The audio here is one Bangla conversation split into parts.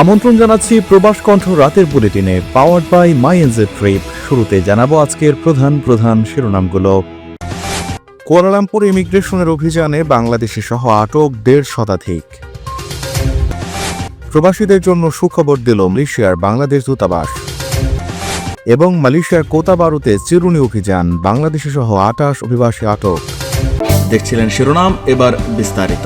আমন্ত্রণ জানাচ্ছি প্রবাস কণ্ঠ রাতের বুলেটিনে powered by my NJ trip শুরুতে জানাব আজকের প্রধান প্রধান শিরোনামগুলো। কুয়ালালামপুর ইমিগ্রেশনের অভিযানে বাংলাদেশি সহ আটক দেড় শতাধিক। প্রবাসীদের জন্য সুখবর দিল মালয়েশিয়ার বাংলাদেশ দূতাবাস। এবং মালয়েশিয়ার কোতাবারুতে চিরুনি অভিযান বাংলাদেশি সহ আটাশ অভিবাসী আটক। দেখছিলেন শিরোনাম এবার বিস্তারিত।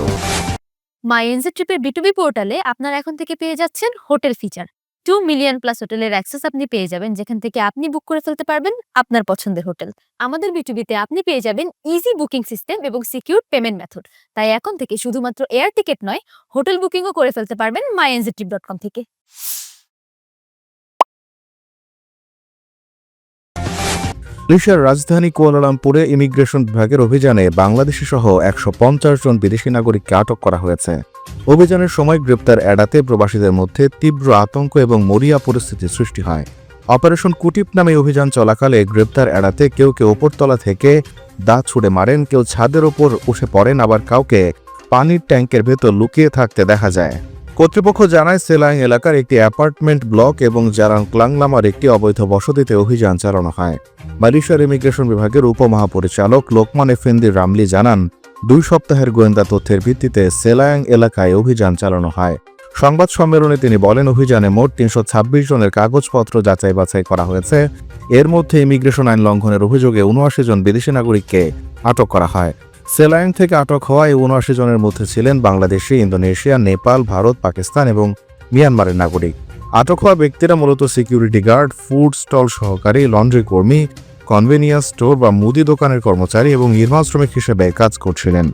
মাই এনজে ট্রিপের বিটুবি পোর্টালে আপনার এখন থেকে পেয়ে যাচ্ছেন hotel feature. Two million plus হোটেলের অ্যাক্সেস আপনি পেয়ে যাবেন, যেখান থেকে আপনি বুক করে ফেলতে পারবেন আপনার পছন্দের হোটেল। আমাদের বিটুবিতে আপনি পেয়ে যাবেন ইজি বুকিং সিস্টেম এবং সিকিউর পেমেন্ট মেথড তাই এখন থেকে শুধুমাত্র এয়ার টিকিট নয়, হোটেল বুকিংও করে ফেলতে পারবেন my NG trip dot com থেকে। মালয়েশিয়ার রাজধানী কুয়ালালামপুরে ইমিগ্রেশন বিভাগের অভিযানে বাংলাদেশি সহ একশো পঞ্চাশ জন বিদেশি নাগরিককে আটক করা হয়েছে। অভিযানের সময় গ্রেপ্তার এড়াতে প্রবাসীদের মধ্যে তীব্র আতঙ্ক এবং মরিয়া পরিস্থিতি সৃষ্টি হয়। অপারেশন কুটিপ নামে অভিযান চলাকালে গ্রেপ্তার এড়াতে কেউ কেউ ওপরতলা থেকে দাঁত ছুড়ে মারেন, কেউ ছাদের ওপর উঠে পড়েন, আবার কাউকে পানির ট্যাঙ্কের ভেতর লুকিয়ে থাকতে দেখা যায়। কর্তৃপক্ষ জানায় সেলাং এলাকার একটি অ্যাপার্টমেন্ট ব্লক এবং জারাং ক্লাংলামার একটি অবৈধ বসতিতে অভিযান চালানো হয়। মালয়েশিয়ার ইমিগ্রেশন বিভাগের উপমহাপরিচালক লোকমান এফেন্দি রামলি জানান, দুই সপ্তাহের গোয়েন্দা তথ্যের ভিত্তিতে সেলায়াং এলাকায় অভিযান চালানো হয়। সংবাদ সম্মেলনে তিনি বলেন, অভিযানে মোট তিনশো ছাব্বিশ জনের কাগজপত্র যাচাই বাছাই করা হয়েছে। এর মধ্যে ইমিগ্রেশন আইন লঙ্ঘনের অভিযোগে উনআশি জন বিদেশি নাগরিককে আটক করা হয়। সেলায়াং থেকে আটক হওয়া এই উনআশি জনের মধ্যে ছিলেন বাংলাদেশি, ইন্দোনেশিয়া, নেপাল, ভারত, পাকিস্তান এবং মিয়ানমারের নাগরিক। আটক হওয়া ব্যক্তিরা মূলত সিকিউরিটি গার্ড, ফুড স্টল সহকারী, লন্ড্রি কর্মী, কনভেনিয়েন্স স্টোর বা মুদি দোকানের কর্মচারী এবং নির্মাণ শ্রমিক হিসেবে কাজ করছিলেন।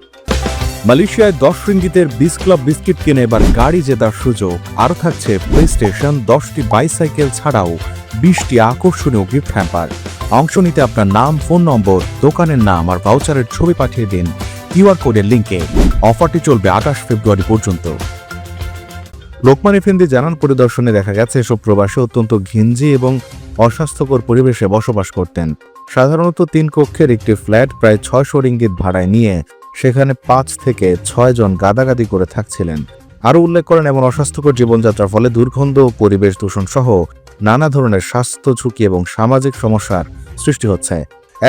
মালয়েশিয়ায় দশ রিঙ্গিতের বিস ক্লাব বিস্কিট কিনে এবার গাড়ি জেতার সুযোগ। আরও থাকছে প্লে স্টেশন দশটি বাইসাইকেল ছাড়াও বিশটি আকর্ষণীয় গিফট হ্যাম্পার অংশ নিতে আপনার নাম, ফোন নম্বর, দোকানের নাম আর ভাউচারের ছবি পাঠিয়ে দিন কিউআর কোডের লিঙ্কে অফারটি চলবে আঠাশ ফেব্রুয়ারি পর্যন্ত। লোকমান এফেন্দি জানান, পরিদর্শনে দেখা গেছে, এসব প্রবাসী অত্যন্ত ঘিঞ্জি এবং অস্বাস্থ্যকর পরিবেশে বসবাস করতেন। সাধারণত তিন কক্ষের একটি ফ্ল্যাট প্রায় ছয়শো রিঙ্গিত ভাড়ায় নিয়ে সেখানে পাঁচ থেকে ছয় জন গাদাগাদি করে থাকছিলেন। আরও উল্লেখ করেন, এমন অস্বাস্থ্যকর জীবনযাত্রার ফলে দুর্গন্ধ, পরিবেশ দূষণ সহ নানা ধরনের স্বাস্থ্য ঝুঁকি এবং সামাজিক সমস্যার সৃষ্টি হচ্ছে।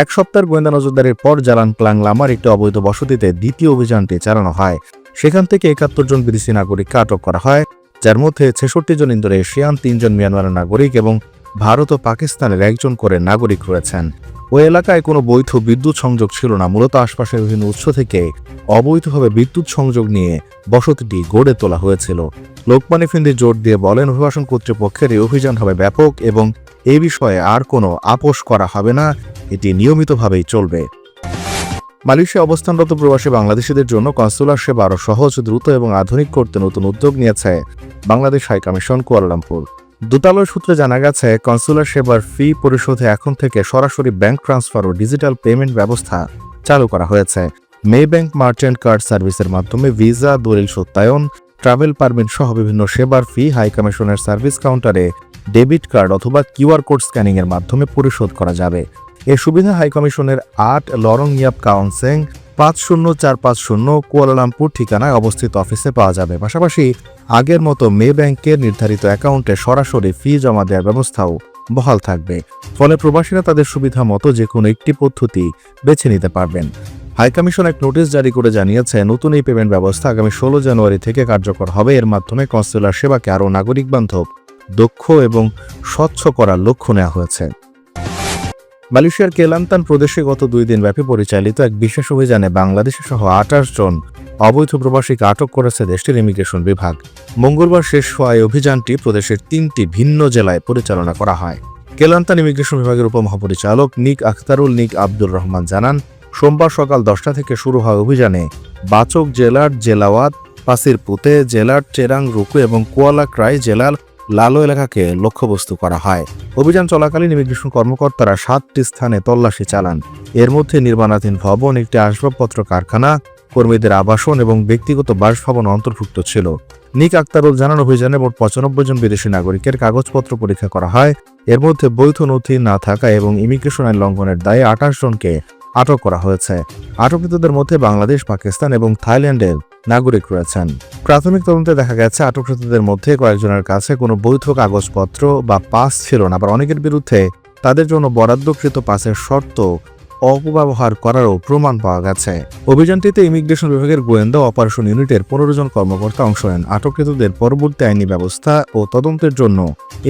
এক সপ্তাহের গোয়েন্দা নজরদারির পর জালান ক্লাং লামার একটি অবৈধ বসতিতে দ্বিতীয় অভিযানটি চালানো হয়। সেখান থেকে একাত্তর জন বিদেশি নাগরিককে আটক করা হয়, যার মধ্যে ছেষট্টি জন ইন্দোনেশিয়ান তিনজন মিয়ানমারের নাগরিক এবং ভারত ও পাকিস্তানের একজন করে নাগরিক রয়েছেন। ওই এলাকায় কোনো বৈধ বিদ্যুৎ সংযোগ ছিল না, মূলত আশপাশের বিভিন্ন উৎস থেকে অবৈধভাবে বিদ্যুৎ সংযোগ নিয়ে বসতিটি গড়ে তোলা হয়েছিল। লোকমানি ফিন্দি জোর দিয়ে বলেন, অভিবাসন কর্তৃপক্ষের এই অভিযান হবে ব্যাপক এবং এই বিষয়ে আর কোনো আপোষ করা হবে না। এটি নিয়মিতভাবেই চলবে। মালয়েশিয়া অবস্থানরত প্রবাসী বাংলাদেশিদের জন্য কনসুলার সেবা আরও সহজ, দ্রুত এবং আধুনিক করতে নতুন উদ্যোগ নিয়েছে বাংলাদেশ হাইকমিশন কুয়ালালামপুর। দূতালয় সূত্রে জানা গেছে, কনসুলার সেবার ফি পরিশোধে এখন থেকে সরাসরি ব্যাংক ট্রান্সফার ও ডিজিটাল পেমেন্ট ব্যবস্থা চালু করা হয়েছে। মে ব্যাংক মার্চেন্ট কার্ড সার্ভিসের মাধ্যমে ভিসা, দলিল সত্যায়ন ট্রাভেল পারমিট সহ বিভিন্ন সেবার ফি হাই কমিশনের সার্ভিস কাউন্টারে ডেবিট কার্ড অথবা কিউআর কোড স্ক্যানিং এর মাধ্যমে পরিশোধ করা যাবে। এ সুবিধা হাইকমিশনের আট লরং ইয়াপ কাউন্সেং পাঁচ শূন্য চার পাঁচ শূন্য কুয়ালালামপুর ঠিকানায় অবস্থিত অফিসে পাওয়া যাবে। পাশাপাশি আগের মতো মে ব্যাংকের নির্ধারিত অ্যাকাউন্টে সরাসরি ফি জমা দেওয়ার ব্যবস্থাও বহাল থাকবে। ফলে প্রবাসীরা তাদের সুবিধা মতো যে কোনো একটি পদ্ধতি বেছে নিতে পারবেন। হাইকমিশন এক নোটিশ জারি করে জানিয়েছে, নতুন এই পেমেন্ট ব্যবস্থা আগামী ষোলো জানুয়ারি থেকে কার্যকর হবে। এর মাধ্যমে কনসুলার সেবাকে আরও নাগরিক বান্ধব, দক্ষ এবং স্বচ্ছ করার লক্ষ্য নেওয়া হয়েছে। মালয়েশিয়ার কেলান্তান প্রদেশে গত দুই দিন ব্যাপী পরিচালিত এক বিশেষ অভিযানে বাংলাদেশ সহ আঠাশ জন অবৈধ প্রবাসীকে আটক করেছে দেশটির ইমিগ্রেশন বিভাগ। মঙ্গলবার শেষ হওয়া এই অভিযানটি প্রদেশের তিনটি ভিন্ন জেলায় পরিচালনা করা হয়। কেলান্তান ইমিগ্রেশন বিভাগের উপমহাপরিচালক নিক আখতারুল নিক আব্দুর রহমান জানান, সোমবার সকাল দশটা থেকে শুরু হওয়া অভিযানে বাচক জেলার জেলাওয়াত পাসির পুতে জেলার চেরাং, রুকু এবং কুয়ালা ক্রাই জেলার লালো এলাকাকে লক্ষ্যবস্তু করা হয়। অভিযান চলাকালীন ইমিগ্রেশন কর্মকর্তারা সাতটি স্থানে তল্লাশি চালান। এর মধ্যে নির্মাণাধীন ভবন, একটি আসবাবপত্র কারখানা কর্মীদের আবাসন এবং ব্যক্তিগত বাসভবন অন্তর্ভুক্ত ছিল। নিক আক্তারুল জানান, অভিযানে মোট পঁচানব্বই জন বিদেশি নাগরিকের কাগজপত্র পরীক্ষা করা হয়। এর মধ্যে বৈধ নথি না থাকা এবং ইমিগ্রেশন আইন লঙ্ঘনের দায়ে আঠাশ জনকে আটক করা হয়েছে। আটককৃতদের মধ্যে বাংলাদেশ, পাকিস্তান এবং থাইল্যান্ডের নাগরিক রয়েছেন। প্রাথমিক তদন্তে দেখা গেছে, আটককৃতদের মধ্যে কয়েকজনের কাছে কোনো বৈধ কাগজপত্র বা পাস ছিল না, আবার অনেকের বিরুদ্ধে তাদের জন্য বরাদ্দকৃত পাসের শর্ত অপব্যবহার করারও প্রমাণ পাওয়া গেছে। অভিযানটিতে ইমিগ্রেশন বিভাগের গোয়েন্দা অপারেশন ইউনিটের পনেরো জন কর্মকর্তা অংশ নেন। আটককৃতদের পরবর্তী আইনি ব্যবস্থা ও তদন্তের জন্য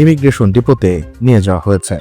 ইমিগ্রেশন ডিপোতে নিয়ে যাওয়া হয়েছে।